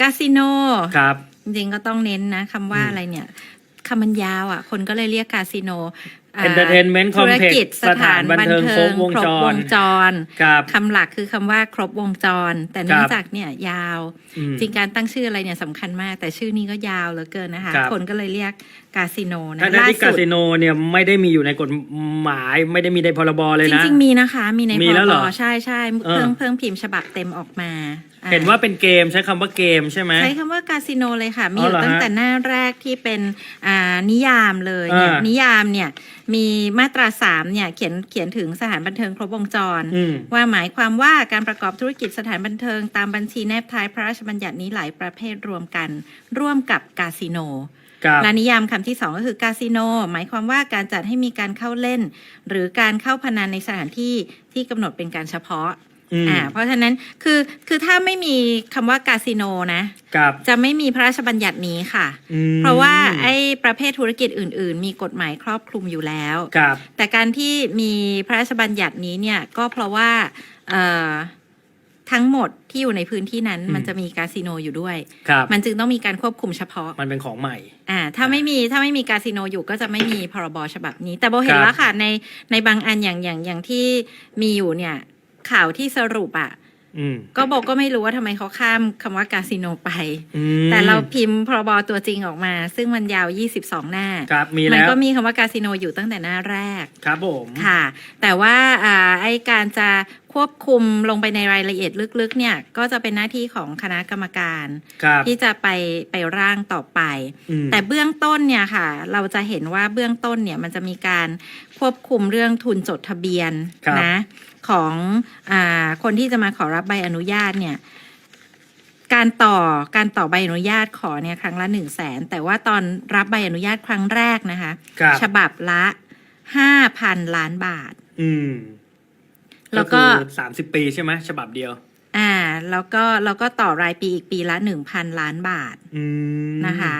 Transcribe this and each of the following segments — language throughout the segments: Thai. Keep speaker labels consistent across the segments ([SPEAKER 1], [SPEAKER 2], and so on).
[SPEAKER 1] คาสิโน
[SPEAKER 2] ครับ
[SPEAKER 1] จริงๆก็ต้องเน้นนะคำว่า
[SPEAKER 2] อืม
[SPEAKER 1] อะไรเนี่ยคำมันยาวอะ คนก็เลยเรียกคาสิโนอ่า
[SPEAKER 2] Entertainment
[SPEAKER 1] ธุร
[SPEAKER 2] Complex
[SPEAKER 1] กิจสถานบันเทิง
[SPEAKER 2] สถานบันเทิงครบวงจร
[SPEAKER 1] ครบวงจร
[SPEAKER 2] ครับ
[SPEAKER 1] คำหลักคือคำว่าครบวงจร แต่เนื่องจากเนี่ยยาว
[SPEAKER 2] อืม
[SPEAKER 1] จริงการตั้งชื่ออะไรเนี่ยสำคัญมาก แต่ชื่อนี้ก็ยาวเหลือเกินนะคะ
[SPEAKER 2] ครับ
[SPEAKER 1] คนก็เลยเรียกคาสิโนนะ
[SPEAKER 2] ทั้งๆที่
[SPEAKER 1] ล่
[SPEAKER 2] คา
[SPEAKER 1] สุด
[SPEAKER 2] สิโนเนี่ยไม่ได้มีอยู่ในกฎหมายไม่ได้มีในพรบเลย
[SPEAKER 1] จ
[SPEAKER 2] นะ
[SPEAKER 1] ริงๆมีนะคะ มีใน
[SPEAKER 2] มี
[SPEAKER 1] พ
[SPEAKER 2] แล้
[SPEAKER 1] ร
[SPEAKER 2] วเห
[SPEAKER 1] บ
[SPEAKER 2] รอ
[SPEAKER 1] ใช่ใช่
[SPEAKER 2] เออ
[SPEAKER 1] เพิ่งเพิ่งพิมพ์ฉบับเต็มออกมาอ่
[SPEAKER 2] เห็นว่าเป็นเกมใช้คำว่าเกมใช่ไหม
[SPEAKER 1] ใช้คำว่าคาสิโนเลยค่ะ มี
[SPEAKER 2] อ๋
[SPEAKER 1] อ
[SPEAKER 2] อเหร
[SPEAKER 1] ยู่
[SPEAKER 2] อฮะ
[SPEAKER 1] ตั้งแต่หน้าแรกที่เป็นอ่านิยามเลยเนี่ย
[SPEAKER 2] อ่านิ
[SPEAKER 1] นิยามเนี่ยมีมาตราสามเนี่ยเขียนเขียนถึงสถานบันเทิงครบวงจร
[SPEAKER 2] อืม
[SPEAKER 1] ว่าหมายความว่าการประกอบธุรกิจสถานบันเทิงตามบัญชีแนบท้ายพระราชบัญญัตินี้หลายประเภทรวมกัน ร่วมกับคาสิโน
[SPEAKER 2] ครับ
[SPEAKER 1] และนิยามคำที่สองก็คือคาสิโน หมายความว่าการจัดให้มีการเข้าเล่น หรือการเข้าพนันในสถานที่ที่กำหนดเป็นการเฉพาะ
[SPEAKER 2] อืม
[SPEAKER 1] อ่าเพราะฉะนั้นคือคือถ้าไม่มีคำว่าคาสิโนนะ
[SPEAKER 2] ครับ
[SPEAKER 1] จะไม่มีพระราชบัญญัตินี้ค่ะ
[SPEAKER 2] อืม
[SPEAKER 1] เพราะว่าไอ้ประเภทธุรกิจอื่น ๆ มีกฎหมายครอบคลุมอยู่แล้ว
[SPEAKER 2] ครับ
[SPEAKER 1] แต่การที่มีพระราชบัญญัตินี้เนี่ยก็เพราะว่าเอ่อทั้งหมดที่อยู่ในพื้นที่นั้น
[SPEAKER 2] อืม
[SPEAKER 1] มันจะมีคาสิโนอยู่ด้วย
[SPEAKER 2] ครับ
[SPEAKER 1] มันจึงต้องมีการควบคุมเฉพาะ
[SPEAKER 2] มันเป็นของใหม่
[SPEAKER 1] อ่า ถ้าไม่มีถ้าไม่มีคาสิโนอยู่ก็จะไม่มีพรบฉบับนี้ แต่โบเห็น
[SPEAKER 2] ครับ
[SPEAKER 1] แล้วค่ะในในบางอันอย่างอย่างอย่างที่มีอยู่เนี่ย ข่าวที่สรุปอะ
[SPEAKER 2] อืม
[SPEAKER 1] ก็บอกก็ไม่รู้ว่าทำไมเขาข้ามคำว่าคาสิโนไป
[SPEAKER 2] อืม
[SPEAKER 1] แต่เราพิมพ์พรบตัวจริงออกมา ซึ่งมันยาว 22 หน้า
[SPEAKER 2] ครับมี
[SPEAKER 1] มั
[SPEAKER 2] แล้ว
[SPEAKER 1] ก็มีคำว่าคาสิโนอยู่ตั้งแต่หน้าแรก
[SPEAKER 2] ครับผม
[SPEAKER 1] ค่ะ แต่ว่าอ่าไอการจะ ควบคุมลงไปในรายละเอียดลึกๆ เนี่ย ก็จะเป็นหน้าที่ของคณะกรรมการ
[SPEAKER 2] ครับ
[SPEAKER 1] ที่จะไปไปร่างต่อไป
[SPEAKER 2] อืม
[SPEAKER 1] แต่เบื้องต้นเนี่ยค่ะ เราจะเห็นว่าเบื้องต้นเนี่ยมันจะมีการควบคุมเรื่องทุนจดทะเบียน
[SPEAKER 2] ครับ
[SPEAKER 1] นะของอาคนที่จะมาขอรับใบอนุญาตเนี่ย การต่อการต่อใบอนุญาตขอเนี่ยครั้งละหนึ่งแสนแต่ว่าตอนรับใบอนุญาตครั้งแรกนะคะ
[SPEAKER 2] ครับ
[SPEAKER 1] ฉบับละห้าพันล้านบาท
[SPEAKER 2] อืม
[SPEAKER 1] แล้วก็
[SPEAKER 2] สามสิบปีใช่ไหมฉบับเดียว
[SPEAKER 1] อ่า แล้วก็แล้วก็ต่อรายปีอีกปีละหนึ่งพันล้านบาท
[SPEAKER 2] อืม
[SPEAKER 1] นะคะ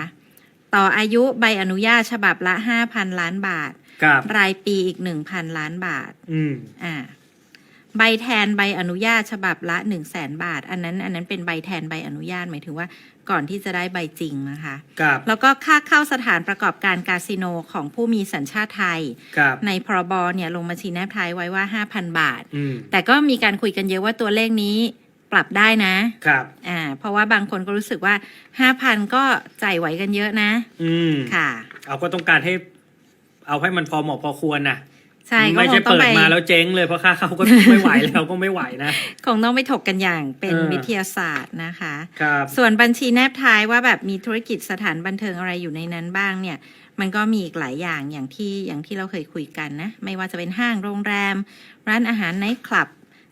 [SPEAKER 1] ต่ออายุใบอนุญาตฉบับละห้าพันล้านบาท
[SPEAKER 2] ครับ
[SPEAKER 1] รายปีอีกหนึ่งพันล้านบาท
[SPEAKER 2] อืม
[SPEAKER 1] อ่า ใบแทนใบอนุญาตฉบับละหนึ่งแสนบาท อันนั้น อันนั้นเป็นใบแทนใบอนุญาตหมายถึงว่าก่อนที่จะได้ใบจริงนะคะ
[SPEAKER 2] ครับ
[SPEAKER 1] แล้วก็ค่าเข้าสถานประกอบการคาสิโนของผู้มีสัญชาติไทย
[SPEAKER 2] ครับ
[SPEAKER 1] ในพรบเนี่ยลงบัญชีแนบท้ายไว้ว่า 5,000 บาท
[SPEAKER 2] อืม
[SPEAKER 1] แต่ก็มีการคุยกันเยอะว่าตัวเลขนี้ปรับได้นะ
[SPEAKER 2] ครับ
[SPEAKER 1] อ่า เพราะว่าบางคนก็รู้สึกว่า 5,000 ก็จ่ายไหวกันเยอะนะ
[SPEAKER 2] อืม
[SPEAKER 1] ค่ะ
[SPEAKER 2] เอาก็ต้องการให้ เอาให้มันพอเหมาะพอควรนะ
[SPEAKER 1] ใช่ก็
[SPEAKER 2] ไม่
[SPEAKER 1] ค
[SPEAKER 2] ใช่
[SPEAKER 1] งต้อง
[SPEAKER 2] เปิด
[SPEAKER 1] ไป
[SPEAKER 2] มาแล้วเจ๊งเลยเพราะค่าเขาก็ไม่ไหวแล้วก็ไม่ไหวนะ
[SPEAKER 1] คงต้องไปถกกันอย่างเป็น
[SPEAKER 2] เออ
[SPEAKER 1] วิทยาศาสตร์นะคะ
[SPEAKER 2] ครับ
[SPEAKER 1] ส่วนบัญชีแนบท้ายว่าแบบมีธุรกิจสถานบันเทิงอะไรอยู่ในนั้นบ้างเนี่ยมันก็มีอีกหลายอย่างอย่างที่อย่างที่เราเคยคุยกันนะ ไม่ว่าจะเป็นห้างโรงแรม ร้านอาหารไนท์คลับ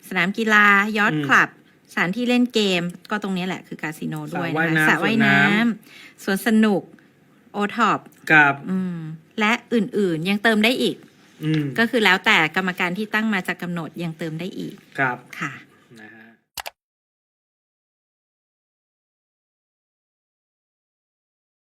[SPEAKER 1] สนามกีฬายอท
[SPEAKER 2] อืม
[SPEAKER 1] คลับสถานที่เล่นเกม ก็ตรงนี้แหละคือคาสิโนด้วย
[SPEAKER 2] สระว่าย
[SPEAKER 1] นะคะ
[SPEAKER 2] น้ำ
[SPEAKER 1] สระว่าย
[SPEAKER 2] สวนน้
[SPEAKER 1] น้ำสวนสนุกโอท็อป
[SPEAKER 2] ครับ
[SPEAKER 1] อืมและอื่นๆ ยังเติมได้อีก
[SPEAKER 2] อืม
[SPEAKER 1] ก็คือแล้วแต่กรรมการที่ตั้งมาจะกำหนดยังเติมได้อีก
[SPEAKER 2] ครับ
[SPEAKER 1] ค่ะ
[SPEAKER 2] อ